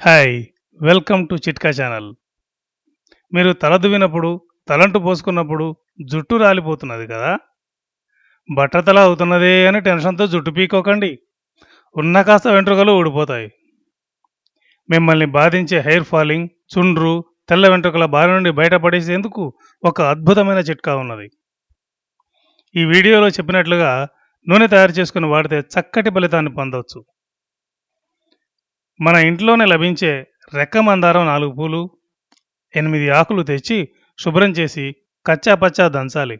Hi welcome to Chitka channel మీరు తల దువ్వినప్పుడు తలంటు పోసుకున్నప్పుడు జుట్టు రాలిపోతున్నది కదా? బట్టతల అవుతున్నదే అని టెన్షన్తో జుట్టు పీకోకండి. ఉన్న కాస్త వెంట్రుకలు ఊడిపోతాయి. మిమ్మల్ని బాధించే హెయిర్ ఫాలింగ్ చుండ్రు తెల్ల వెంట్రుకల బారి నుండి బయటపడేసేందుకు ఒక అద్భుతమైన చిట్కా ఉన్నది. ఈ వీడియోలో చెప్పినట్లుగా నూనె తయారు చేసుకుని వాడితే చక్కటి ఫలితాన్ని పొందవచ్చు మన ఇంట్లోనే లభించే రెక్క మందారం నాలుగు పూలు ఎనిమిది ఆకులు తెచ్చి శుభ్రం చేసి కచ్చా పచ్చా దంచాలి.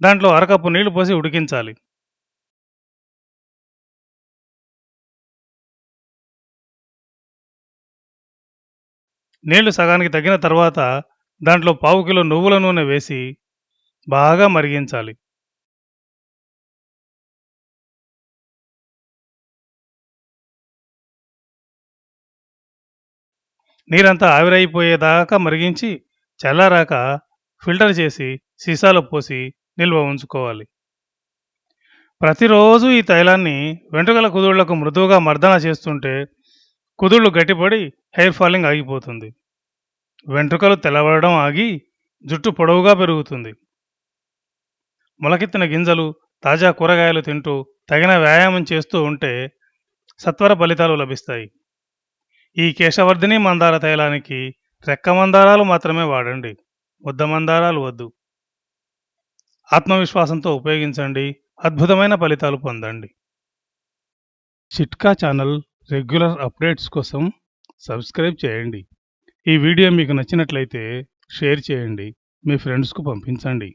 దాంట్లో అరకప్పు నీళ్ళు పోసి ఉడికించాలి. నీళ్ళు సగానికి తగ్గిన తర్వాత దాంట్లో పావు కిలో నువ్వుల నూనె వేసి బాగా మరిగించాలి. నీరంతా ఆవిరైపోయేదాకా మరిగించి చల్లారాక ఫిల్టర్ చేసి సీసాలో పోసి నిల్వ ఉంచుకోవాలి. ప్రతిరోజు ఈ తైలాన్ని వెంట్రుకల కుదుళ్ళకు మృదువుగా మర్దన చేస్తుంటే కుదుళ్ళు గట్టిపడి హెయిర్ ఫాలింగ్ ఆగిపోతుంది. వెంట్రుకలు తెల్లబడడం ఆగి జుట్టు పొడవుగా పెరుగుతుంది. మొలకెత్తిన గింజలు తాజా కూరగాయలు తింటూ తగిన వ్యాయామం చేస్తూ ఉంటే సత్వర ఫలితాలు లభిస్తాయి. ఈ కేశవర్ధిని మందార తైలానికి రెక్క మందారాలు మాత్రమే వాడండి. ముద్ద మందారాలు వద్దు. ఆత్మవిశ్వాసంతో ఉపయోగించండి. అద్భుతమైన ఫలితాలు పొందండి. చిట్కా ఛానల్ రెగ్యులర్ అప్డేట్స్ కోసం సబ్స్క్రైబ్ చేయండి. ఈ వీడియో మీకు నచ్చినట్లయితే షేర్ చేయండి. మీ ఫ్రెండ్స్కు పంపించండి.